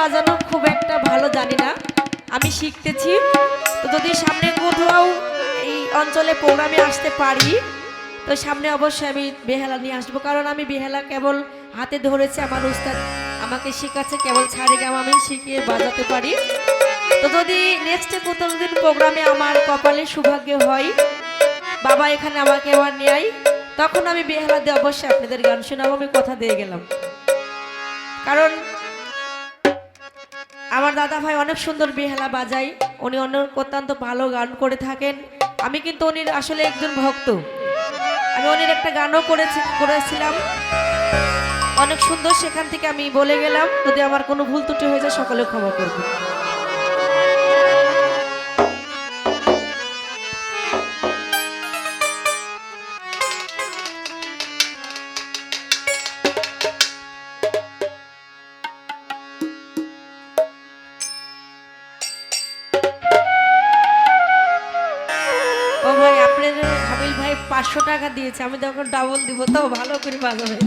বাজানো খুব একটা ভালো জানি না। আমি শিখতেছি। তো যদি সামনে কোথাও এই অঞ্চলে প্রোগ্রামে আসতে পারি, তো সামনে অবশ্যই আমি বেহালা নিয়ে আসব। কারণ আমি বেহালা কেবল হাতে ধরেছি, আমার উস্তাদ আমাকে শেখাচ্ছে, কেবল ছাড়ে গাম আমি শিখিয়ে বাজাতে পারি। তো যদি নেক্সটে কোথাও দিন প্রোগ্রামে আমার কপালে সৌভাগ্য হয়, বাবা এখানে আমাকে আবার নেয় তখন আমি বেহালা দিয়ে অবশ্যই আপনাদের গান শোনাবো, আমি কথা দিয়ে গেলাম। কারণ আমার দাদা ভাই অনেক সুন্দর বেহালা বাজায়। উনি অনেক অত্যন্ত ভালো গান করে থাকেন। আমি কিন্তু উনির আসলে একজন ভক্ত। আমি উনির একটা গানও করেছি করেছিলাম। অনেক সুন্দর সেখান থেকে আমি বলে গেলাম। যদি আমার কোনো ভুল ত্রুটি হয়ে যায়, সকলে ক্ষমা করবে। দিয়েছে আমি যখন ডাবল দিব তো ভালো করে বাজাবে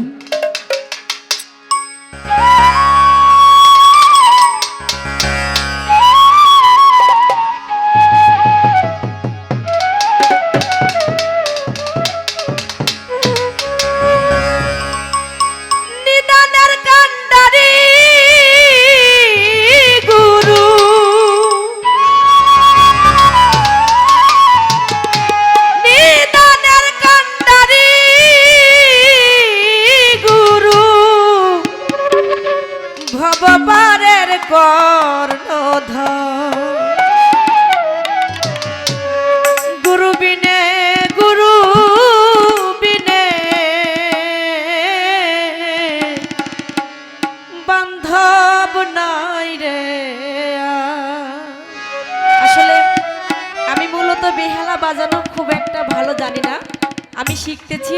কর্ণধ গুরু গুরু বিনে। বান্ধব নাই রে আসলে আমি মূলত বেহালা বাজানো খুব একটা ভালো জানি আমি শিখতেছি।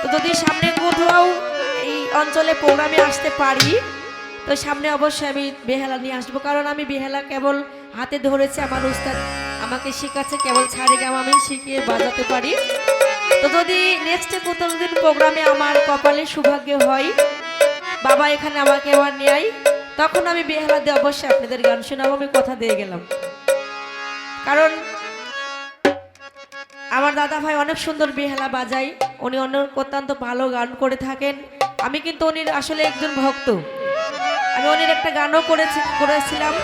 তো যদি সামনে কোথাও এই অঞ্চলে প্রোগ্রামে আসতে পারি তো সামনে অবশ্যই আমি বেহালা নিয়ে আসব, কারণ আমি বেহালা কেবল হাতে ধরেছে আমার উস্তাদ। আমাকে শেখাচ্ছে কেবল ছাড়ে গাম, আমি শিখিয়ে বাজাতে পারি। তো যদি নেক্সটে কোথাও দিন প্রোগ্রামে আমার কপালে সৌভাগ্য হয়, বাবা এখানে আমাকে আবার নেয় তখন আমি বেহালা দিয়ে অবশ্যই আপনাদের গান শোনাবো, আমি কথা দিয়ে গেলাম। কারণ আমার দাদা ভাই অনেক সুন্দর বেহালা বাজায়, উনি অনেক অত্যন্ত ভালো গান করে থাকেন। আমি কিন্তু উনির আসলে একজন ভক্ত। আমি ওনের একটা গানও করেছি, করেছিলাম।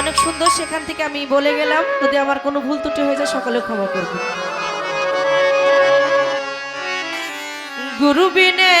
অনেক সুন্দর, সেখান থেকে আমি বলে গেলাম, যদি আমার কোনো ভুল ত্রুটি হয়ে যায়, সকলে ক্ষমা করবে। গুরু বিনে